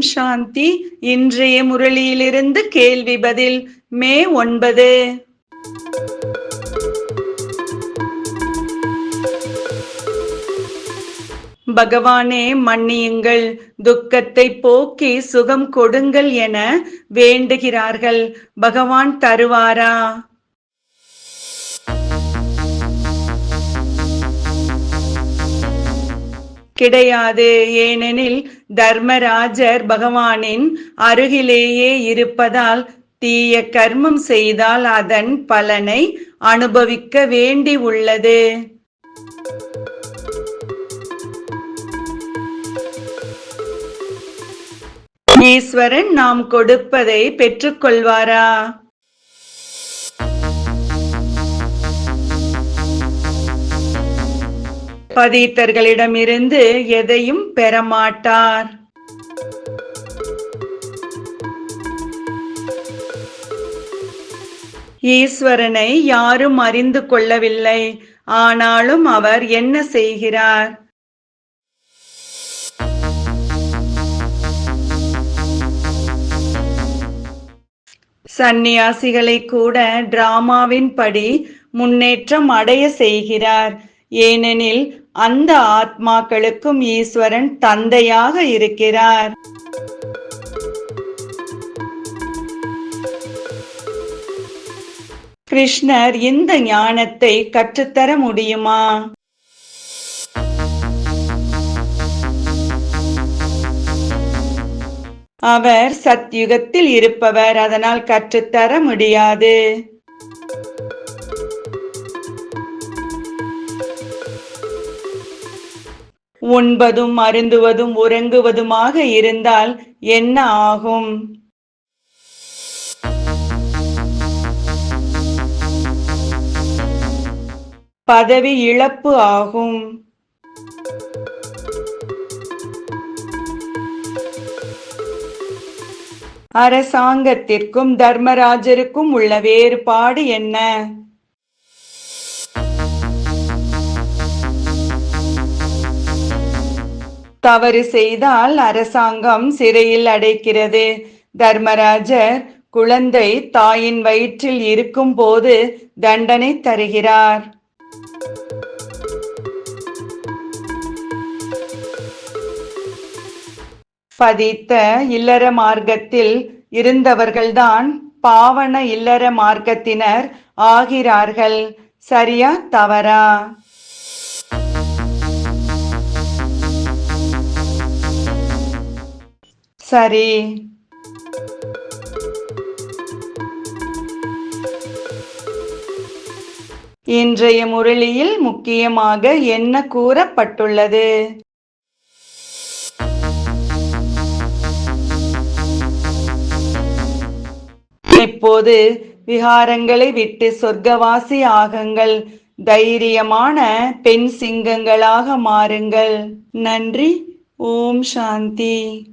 சாந்தி. இன்றைய முரளியிலிருந்து கேள்வி பதில் மே ஒன்பது. பகவானே மன்னியுங்கள். துக்கத்தை போக்கி சுகம் கொடுங்கள் என வேண்டுகிறார்கள். பகவான் தருவாரா? கிடையாது. ஏனெனில் தர்மராஜர் பகவானின் அருகிலேயே இருப்பதால் தீய கர்மம் செய்தால் அதன் பலனை அனுபவிக்க வேண்டி உள்ளது. ஈஸ்வரன் நாம் கொடுப்பதை பெற்றுக்கொள்வாரா? பதீத்தர்களிடமிருந்து எதையும் பெறமாட்டார். ஈஸ்வரனை யாரும் அறிந்து கொள்ளவில்லை. ஆனாலும் அவர் என்ன செய்கிறார்? சந்நியாசிகளை கூட டிராமாவின் படி முன்னேற்றம் அடைய செய்கிறார். ஏனெனில் அந்த ஆத்மாக்களுக்கும் ஈஸ்வரன் தந்தையாக இருக்கிறார். கிருஷ்ணர் இந்த ஞானத்தை கற்றுத்தர முடியுமா? அவர் சத்யுகத்தில் இருப்பவர் அதனால் கற்றுத்தர முடியாது. உண்பதும் அருந்துவதும் உறங்குவதுமாக இருந்தால் என்ன ஆகும்? பதவி இழப்பு ஆகும். அரசாங்கத்திற்கும் தர்மராஜருக்கும் உள்ள வேறுபாடு என்ன? தவறு செய்தால் அரசாங்கம் சிறையில் அடைக்கிறது. தர்மராஜர் குழந்தை தாயின் வயிற்றில் இருக்கும் போது தண்டனை தருகிறார். பதித்த இல்லற மார்க்கத்தில் இருந்தவர்கள்தான் பாவன இல்லற மார்க்கத்தினர் ஆகிறார்கள். சரியா தவறா? சரி. இன்றைய முரளியில் முக்கியமாக என்ன கூறப்பட்டுள்ளது? இப்போது விகாரங்களை விட்டு சொர்க்கவாசி ஆகுங்கள். தைரியமான பெண் சிங்கங்களாக மாறுங்கள். நன்றி. ஓம் சாந்தி.